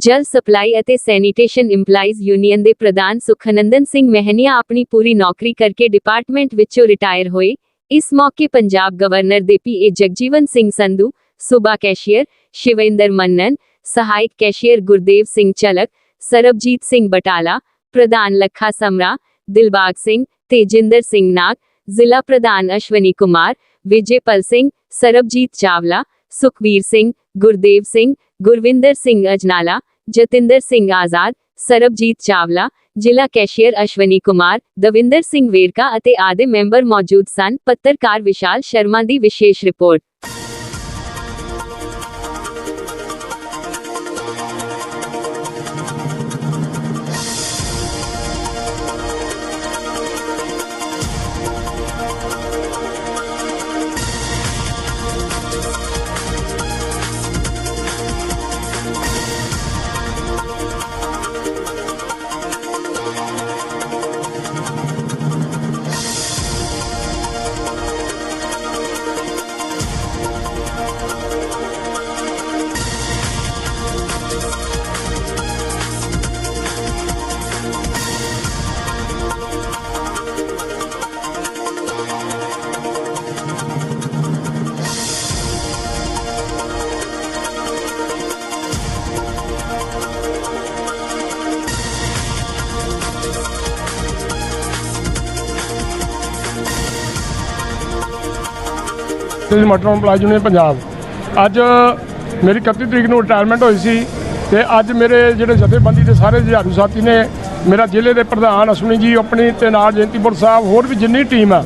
ਜਲ ਸਪਲਾਈ ਅਤੇ sanitation employees union ਦੇ ਪ੍ਰਧਾਨ ਸੁਖਨੰਦਨ ਸਿੰਘ ਮਹਿਨੀਆ ਆਪਣੀ ਪੂਰੀ ਨੌਕਰੀ ਕਰਕੇ ਡਿਪਾਰਟਮੈਂਟ ਵਿੱਚੋਂ ਰਿਟਾਇਰ ਹੋਏ। ਇਸ ਮੌਕੇ ਪੰਜਾਬ ਗਵਰਨਰ ਦੇ ਪੀਏ ਜਗਜੀਵਨ ਸਿੰਘ ਸੰਧੂ, ਸੂਬਾ ਕੈਸ਼ੀਅਰ ਸ਼ਿਵਿੰਦਰ ਮੰਨਨ, ਸਹਾਇਕ ਕੈਸ਼ੀਅਰ ਗੁਰਦੇਵ ਸਿੰਘ ਚਲਕ ਸਰਬਜੀਤ ਸਿੰਘ ਬਟਾਲਾ, ਪ੍ਰਧਾਨ ਲੱਖਾ ਸਮਰਾ, ਦਿਲਬਾਗ ਸਿੰਘ, ਤੇਜਿੰਦਰ ਸਿੰਘ ਨਾਗ, ਜ਼ਿਲ੍ਹਾ ਪ੍ਰਧਾਨ ਅਸ਼ਵਨੀ ਕੁਮਾਰ, ਵਿਜੇਪਾਲ ਸਿੰਘ, ਸਰਬਜੀਤ ਚਾਵਲਾ, ਸੁਖਵੀਰ ਸਿੰਘ, ਗੁਰਦੇਵ ਸਿੰਘ, ਗੁਰਵਿੰਦਰ ਸਿੰਘ ਅਜਨਾਲਾ ਜਤਿੰਦਰ ਸਿੰਘ ਆਜ਼ਾਦ, ਸਰਬਜੀਤ ਚਾਵਲਾ, ਜ਼ਿਲ੍ਹਾ ਕੈਸ਼ੀਅਰ ਅਸ਼ਵਨੀ ਕੁਮਾਰ, ਦਵਿੰਦਰ ਸਿੰਘ ਵੇਰਕਾ ਅਤੇ ਆਦੇ ਮੈਂਬਰ ਮੌਜੂਦ ਸਨ। ਪੱਤਰਕਾਰ ਵਿਸ਼ਾਲ ਸ਼ਰਮਾ ਦੀ ਵਿਸ਼ੇਸ਼ ਰਿਪੋਰਟ। ਤੇ ਮਟਰ ਇੰਪਲਾਈਜ਼ ਯੂਨੀਅਨ ਪੰਜਾਬ ਅੱਜ ਮੇਰੀ 31 ਤਰੀਕ ਨੂੰ ਰਿਟਾਇਰਮੈਂਟ ਹੋਈ ਸੀ ਤੇ ਅੱਜ ਮੇਰੇ ਜਿਹੜੇ ਜਥੇਬੰਦੀ ਦੇ ਸਾਰੇ ਜੁਝਾਰੂ ਸਾਥੀ ਨੇ, ਮੇਰਾ ਜ਼ਿਲ੍ਹੇ ਦੇ ਪ੍ਰਧਾਨ ਅਸ਼ਵਨੀ ਜੀ, ਆਪਣੀ ਤੇ ਨਾਲ ਜਯੰਤੀਪੁਰ ਸਾਹਿਬ, ਹੋਰ ਵੀ ਜਿੰਨੀ ਟੀਮ ਆ,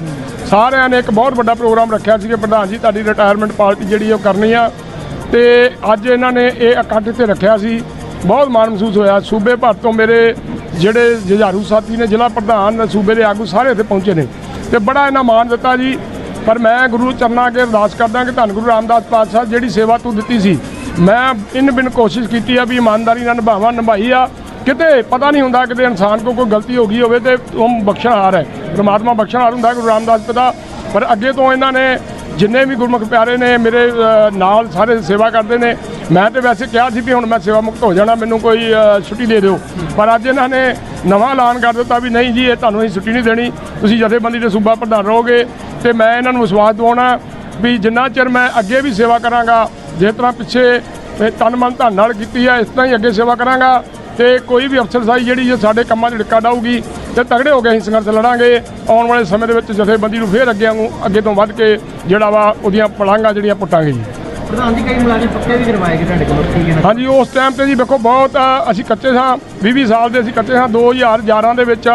ਸਾਰਿਆਂ ਨੇ ਇੱਕ ਬਹੁਤ ਵੱਡਾ ਪ੍ਰੋਗਰਾਮ ਰੱਖਿਆ ਸੀ ਕਿ ਪ੍ਰਧਾਨ ਜੀ, ਤੁਹਾਡੀ ਰਿਟਾਇਰਮੈਂਟ ਪਾਰਟੀ ਜਿਹੜੀ ਉਹ ਕਰਨੀ ਆ। ਤੇ ਅੱਜ ਇਹਨਾਂ ਨੇ ਇਹ ਇਕੱਠ ਤੇ ਰੱਖਿਆ ਸੀ। ਬਹੁਤ ਮਾਣ ਮਹਿਸੂਸ ਹੋਇਆ। ਸੂਬੇ ਭਰ ਤੋਂ ਮੇਰੇ ਜਿਹੜੇ ਜੁਝਾਰੂ ਸਾਥੀ ਨੇ, ਜ਼ਿਲ੍ਹਾ ਪ੍ਰਧਾਨ ਸੂਬੇ ਦੇ ਆਗੂ ਸਾਰੇ ਇੱਥੇ ਪਹੁੰਚੇ ਨੇ। ਤੇ ਬੜਾ ਇਹਨਾਂ ਮਾਣ ਦਿੱਤਾ ਜੀ। ਪਰ ਮੈਂ ਗੁਰੂ ਚਰਨਾਂ ਅੱਗੇ ਅਰਦਾਸ ਕਰਦਾ ਕਿ ਧੰਨ ਗੁਰੂ ਰਾਮਦਾਸ ਪਾਤਸ਼ਾਹ ਜਿਹੜੀ ਸੇਵਾ ਤੂੰ ਦਿੱਤੀ ਸੀ, ਮੈਂ ਇਨ ਬਿਨ ਕੋਸ਼ਿਸ਼ ਕੀਤੀ ਆ ਵੀ ਇਮਾਨਦਾਰੀ ਨਾਲ ਨਿਭਾਵਾਂ, ਨਿਭਾਈ ਆ। ਕਿਤੇ ਪਤਾ ਨਹੀਂ ਹੁੰਦਾ, ਕਿਤੇ ਇਨਸਾਨ ਕੋ ਕੋਈ ਗਲਤੀ ਹੋ ਗਈ ਹੋਵੇ ਤੇ ਉਹ ਬਖਸ਼ਣਹਾਰ ਹੈ। ਪ੍ਰਮਾਤਮਾ ਬਖਸ਼ਣਹਾਰ ਹੁੰਦਾ, ਗੁਰੂ ਰਾਮਦਾਸ ਪਿਤਾ। ਪਰ ਅੱਗੇ ਤੋਂ ਇਹਨਾਂ ਨੇ ਜਿੰਨੇ ਵੀ ਗੁਰਮੁਖ ਪਿਆਰੇ ਨੇ, ਮੇਰੇ ਨਾਲ ਸਾਰੇ ਸੇਵਾ ਕਰਦੇ ਨੇ ਮੈਂ ਤੇ ਵੈਸੇ ਕਿਹਾ ਸੀ ਵੀ ਹੁਣ ਮੈਂ ਸੇਵਾ ਮੁਕਤ ਹੋ ਜਾਣਾ, ਮੈਨੂੰ ਕੋਈ ਛੁੱਟੀ ਦੇ ਦਿਓ। ਪਰ ਅੱਜ ਇਹਨਾਂ ਨੇ ਨਵਾਂ ਐਲਾਨ ਕਰ ਦਿੱਤਾ ਵੀ ਨਹੀਂ ਜੀ, ਇਹ ਤੁਹਾਨੂੰ ਅਸੀਂ ਛੁੱਟੀ ਨਹੀਂ ਦੇਣੀ। ਤੁਸੀਂ ਜਥੇਬੰਦੀ ਦੇ ਸੂਬਾ ਪ੍ਰਧਾਨ ਰਹੋਗੇ ਤੇ ਮੈਂ ਇਹਨਾਂ ਨੂੰ ਵਿਸ਼ਵਾਸ ਦਿਵਾਉਣਾ ਵੀ ਜਿੰਨਾ ਚਿਰ ਮੈਂ ਅੱਗੇ ਵੀ ਸੇਵਾ ਕਰਾਂਗਾ, ਜਿਸ ਤਰ੍ਹਾਂ ਪਿੱਛੇ ਇਹ ਤਨ ਮਨ ਧਨ ਨਾਲ ਕੀਤੀ ਹੈ ਇਸ ਤਰ੍ਹਾਂ ਹੀ ਅੱਗੇ ਸੇਵਾ ਕਰਾਂਗਾ ਤੇ ਕੋਈ ਵੀ ਅਫਸਰਸਾਈ ਜਿਹੜੀ ਜੇ ਸਾਡੇ ਕੰਮਾਂ 'ਚ ਡਿੱਕਾ ਡਾਊਗੀ ਤੇ ਤਗੜੇ ਹੋ ਕੇ ਅਸੀਂ ਸੰਘਰਸ਼ ਲੜਾਂਗੇ। ਆਉਣ ਵਾਲੇ ਸਮੇਂ ਦੇ ਵਿੱਚ ਜਥੇਬੰਦੀ ਨੂੰ ਫੇਰ ਅੱਗੇ ਵਾਂਗੂ ਅੱਗੇ ਤੋਂ ਵੱਧ ਕੇ ਜਿਹੜਾ ਵਾ ਉਹਦੀਆਂ ਪਲਾਂਘਾਂ ਜਿਹੜੀਆਂ ਪੁੱਟਾਂਗੇ ਜੀ। ਪ੍ਰਧਾਨ ਜੀ, ਕਈ ਮੁਲਾਜ਼ਮ ਪੱਕੇ ਵੀ ਕਰਵਾਏ ਗਏ ਤੁਹਾਡੇ ਕੋਲੋਂ, ਠੀਕ ਹੈ ਨਾ? ਹਾਂਜੀ, ਉਸ ਟਾਈਮ ਤੇ ਜੀ ਵੇਖੋ, ਬਹੁਤ ਅਸੀਂ ਕੱਚੇ ਸਾਂ 20 ਸਾਲ ਦੇ ਅਸੀਂ ਕੱਚੇ ਸਾਂ 2011 ਦੇ ਵਿੱਚ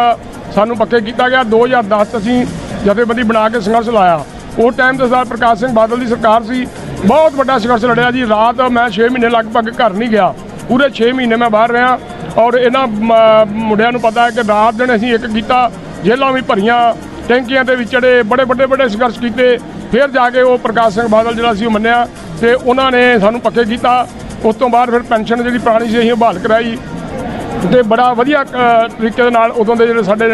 ਸਾਨੂੰ ਪੱਕੇ ਕੀਤਾ ਗਿਆ 2010 ਚ ਅਸੀਂ ਜਥੇਬੰਦੀ ਬਣਾ ਕੇ ਸੰਘਰਸ਼ ਲਾਇਆ। ਉਹ ਟਾਈਮ ਤੇ ਸਰਦਾਰ ਪ੍ਰਕਾਸ਼ ਸਿੰਘ ਬਾਦਲ ਦੀ ਸਰਕਾਰ ਸੀ, ਬਹੁਤ ਵੱਡਾ ਸੰਘਰਸ਼ ਲੜਿਆ ਜੀ। ਰਾਤ ਮੈਂ 6 ਮਹੀਨੇ ਲਗਭਗ ਘਰ ਨਹੀਂ ਗਿਆ। ਪੂਰੇ 6 ਮਹੀਨੇ ਮੈਂ ਬਾਹਰ ਰਿਹਾ ਔਰ ਇਹਨਾਂ, ਮ- ਮੁੰਡਿਆਂ ਨੂੰ ਪਤਾ ਹੈ ਕਿ ਰਾਤ ਦਿਨ ਅਸੀਂ ਇੱਕ ਕੀਤਾ, ਜੇਲ੍ਹਾਂ ਵੀ ਭਰੀਆਂ, ਟੈਂਕੀਆਂ ਦੇ ਵਿਚੜੇ, ਬੜੇ ਵੱਡੇ ਵੱਡੇ ਸੰਘਰਸ਼ ਕੀਤੇ। ਫਿਰ ਜਾ ਕੇ ਉਹ ਪ੍ਰਕਾਸ਼ ਸਿੰਘ ਬਾਦਲ ਜਿਹੜਾ ਸੀ ਉਹ ਮੰਨਿਆ। ਤੇ ਉਹਨਾਂ ਨੇ ਸਾਨੂੰ ਪੱਕੇ ਕੀਤਾ। ਉਸ ਤੋਂ ਬਾਅਦ ਫਿਰ ਪੈਨਸ਼ਨ ਜਿਹੜੀ ਪੁਰਾਣੀ ਸੀ, ਅਸੀਂ ਬਹਾਲ ਕਰਾਈ। ਤੇ ਬੜਾ ਵਧੀਆ ਤਰੀਕੇ ਦੇ ਨਾਲ ਉਦੋਂ ਦੇ ਜਿਹੜੇ ਸਾਡੇ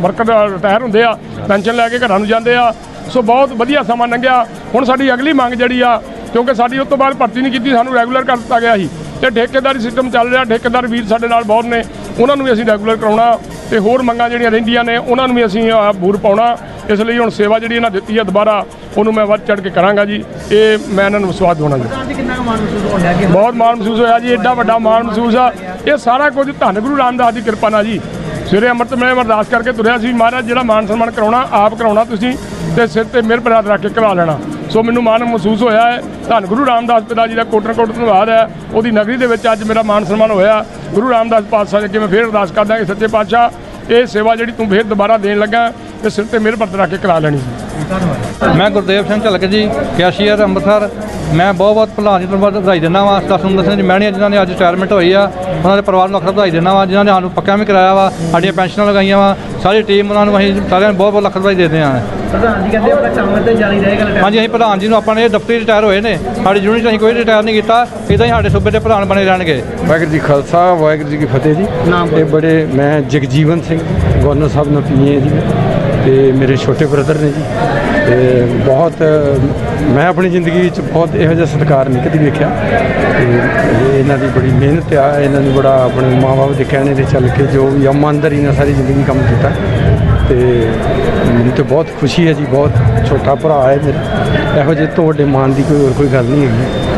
ਵਰਕਰ ਰਿਟਾਇਰ ਹੁੰਦੇ ਆ, ਪੈਨਸ਼ਨ ਲੈ ਕੇ ਘਰਾਂ ਨੂੰ ਜਾਂਦੇ ਆ। ਸੋ ਬਹੁਤ ਵਧੀਆ ਸਮਾਂ ਲੰਘਿਆ। ਹੁਣ ਸਾਡੀ ਅਗਲੀ ਮੰਗ ਜਿਹੜੀ ਆ, ਕਿਉਂਕਿ ਸਾਡੀ ਉਸ ਤੋਂ ਬਾਅਦ ਭਰਤੀ ਨਹੀਂ ਕੀਤੀ, ਸਾਨੂੰ ਰੈਗੂਲਰ ਕਰ ਦਿੱਤਾ ਗਿਆ ਸੀ। ਤੇ ਠੇਕੇਦਾਰੀ ਸਿਸਟਮ ਚੱਲ ਰਿਹਾ, ਠੇਕੇਦਾਰ ਵੀਰ ਸਾਡੇ ਨਾਲ ਬਹੁਤ ਨੇ। ਉਹਨਾਂ ਨੂੰ ਵੀ ਅਸੀਂ ਰੈਗੂਲਰ ਕਰਾਉਣਾ। ਤੇ ਹੋਰ ਮੰਗਾਂ ਜਿਹੜੀਆਂ ਰਹਿੰਦੀਆਂ ਨੇ, ਉਹਨਾਂ ਨੂੰ ਵੀ ਅਸੀਂ ਬੂਰ ਪਾਉਣਾ। ਇਸ ਲਈ ਹੁਣ ਸੇਵਾ ਜਿਹੜੀ ਇਹਨਾਂ ਦਿੱਤੀ ਆ ਦੁਬਾਰਾ ਉਹਨੂੰ ਮੈਂ ਵੱਧ ਚੜ ਕੇ ਕਰਾਂਗਾ ਜੀ। ਇਹ ਮੈਂ ਇਹਨਾਂ ਨੂੰ ਵਿਸ਼ਵਾਸ ਦਿਵਾਉਣਾ ਜੀ। ਬਹੁਤ ਮਾਣ ਮਹਿਸੂਸ ਹੋਇਆ ਜੀ ਐਡਾ ਵੱਡਾ ਮਾਣ ਮਹਿਸੂਸ ਆ। ਇਹ ਸਾਰਾ ਕੁਝ ਧੰਨ ਗੁਰੂ ਰਾਮਦਾਸ ਦੀ ਕਿਰਪਾ ਨਾਲ ਜੀ। ਸਵੇਰੇ ਅੰਮ੍ਰਿਤ ਮੈਂ ਅਰਦਾਸ ਕਰਕੇ ਤੁਰਿਆ ਸੀ ਮਹਾਰਾਜ ਜਿਹੜਾ ਮਾਨ ਸਨਮਾਨ ਕਰਾਉਣਾ ਆਪ ਕਰਾਉਣਾ ਤੁਸੀਂ ਤੇ ਸਿਰ ਤੇ ਮਿਹਰ ਪ੍ਰਾਤ ਰੱਖ ਕੇ ਕਰਾ ਲੈਣਾ। ਸੋ ਮੈਨੂੰ ਮਾਣ ਮਹਿਸੂਸ ਹੋਇਆ ਹੈ। ਧੰਨ ਗੁਰੂ ਰਾਮਦਾਸ ਪਿਤਾ ਜੀ ਦਾ ਕੋਟਨ ਕੋਟ ਧੰਨਵਾਦ ਹੈ। ਉਹਦੀ ਨਗਰੀ ਦੇ ਵਿੱਚ ਅੱਜ ਮੇਰਾ ਮਾਨ ਸਨਮਾਨ ਹੋਇਆ। ਗੁਰੂ ਰਾਮਦਾਸ ਪਾਤਸ਼ਾਹ ਅੱਗੇ ਮੈਂ ਫੇਰ ਅਰਦਾਸ ਕਰਦਾ ਕਿ ਸੱਚੇ ਪਾਤਸ਼ਾਹ ਇਹ ਸੇਵਾ ਜਿਹੜੀ ਤੂੰ ਫੇਰ ਦੁਬਾਰਾ ਦੇਣ ਲੱਗਾ ਤੇ ਸਿਰ ਤੇ ਮਿਹਰ ਪ੍ਰਾਤ ਰੱਖ ਕੇ ਕਰਾ ਲੈਣੀ ਸੀ। ਧੰਨਵਾਦ ਮੈਂ ਗੁਰਦੇਵ ਸਿੰਘ ਝਲਕ ਜੀ ਕੈਸ਼ੀਅਰ ਅੰਮ੍ਰਿਤਸਰ। ਮੈਂ ਬਹੁਤ ਬਹੁਤ ਪ੍ਰਧਾਨ ਜੀ ਨੂੰ ਵਧਾਈ ਦਿੰਦਾ ਵਾਂ। ਸਤਿ ਸੁੰਦਰ ਸਿੰਘ ਜੀ ਮਹਿਣੀਆਂ, ਜਿਨ੍ਹਾਂ ਨੇ ਅੱਜ ਰਿਟਾਇਰਮੈਂਟ ਹੋਈ ਆ, ਉਹਨਾਂ ਦੇ ਪਰਿਵਾਰ ਨੂੰ ਲੱਖ ਵਧਾਈ ਦਿੰਦਾ ਵਾਂ, ਜਿਨ੍ਹਾਂ ਨੇ ਸਾਨੂੰ ਪੱਕਾ ਵੀ ਕਰਾਇਆ ਵਾ, ਸਾਡੀਆਂ ਪੈਨਸ਼ਨਾਂ ਲਗਾਈਆਂ ਵਾ। ਸਾਰੀ ਟੀਮ ਉਹਨਾਂ ਨੂੰ ਅਸੀਂ ਸਾਰਿਆਂ ਨੂੰ ਬਹੁਤ ਬਹੁਤ ਲੱਖ ਵਧਾਈ ਦਿੰਦੇ ਹਾਂ। ਪ੍ਰਧਾਨ ਜੀ ਕਹਿੰਦੇ ਆਪਣਾ ਕੰਮ ਤੇ ਜਾਰੀ ਰਹੇਗਾ ਹਾਂਜੀ ਅਸੀਂ ਪ੍ਰਧਾਨ ਜੀ ਨੂੰ ਆਪਾਂ ਨੇ ਦਫ਼ਤਰੀ ਰਿਟਾਇਰ ਹੋਏ ਨੇ। ਸਾਡੀ ਯੂਨਿਟ ਅਸੀਂ ਕੋਈ ਰਿਟਾਇਰ ਨਹੀਂ ਕੀਤਾ। ਇਦਾਂ ਹੀ ਸਾਡੇ ਸੂਬੇ ਦੇ ਪ੍ਰਧਾਨ ਬਣੇ ਰਹਿਣਗੇ। ਵਾਹਿਗੁਰੂ ਜੀ ਖਾਲਸਾ ਵਾਹਿਗੁਰੂ ਜੀ ਕੀ ਫਤਿਹ ਜੀ। ਨਾਮ ਇਹ ਬੜੇ ਮੈਂ ਜਗਜੀਵਨ ਸਿੰਘ ਗਵਰਨਰ ਸਾਹਿਬ ਨਾਲ ਪੀਏ ਜੀ। ਤੇ ਮੇਰੇ ਛੋਟੇ ਬ੍ਰਦਰ ਨੇ ਜੀ। ਤੇ ਬਹੁਤ, ਮੈਂ ਆਪਣੀ ਜ਼ਿੰਦਗੀ ਵਿੱਚ ਬਹੁਤ ਇਹੋ ਜਿਹਾ ਸਤਿਕਾਰ ਨਹੀਂ ਕਦੀ ਵੇਖਿਆ। ਤੇ ਇਹਨਾਂ ਦੀ ਬੜੀ ਮਿਹਨਤ ਆ, ਇਹਨਾਂ ਨੇ ਬੜਾ ਆਪਣੇ ਮਾਪੇ ਦੇ ਕਹਿਣੇ ਤੇ ਚੱਲ ਕੇ ਜੋ ਵੀ ਇਮਾਨਦਾਰੀ ਨਾਲ ਸਾਰੀ ਜ਼ਿੰਦਗੀ ਕੰਮ ਕੀਤਾ। ਤੇ ਮੈਨੂੰ ਤੇ ਬਹੁਤ ਖੁਸ਼ੀ ਹੈ ਜੀ, ਬਹੁਤ ਛੋਟਾ ਭਰਾ ਹੈ ਮੇਰਾ। ਇਹੋ ਜਿਹੇ ਤੋਂ ਵੱਡੇ ਮਾਣ ਦੀ ਕੋਈ ਹੋਰ ਕੋਈ ਗੱਲ ਨਹੀਂ ਹੈਗੀ।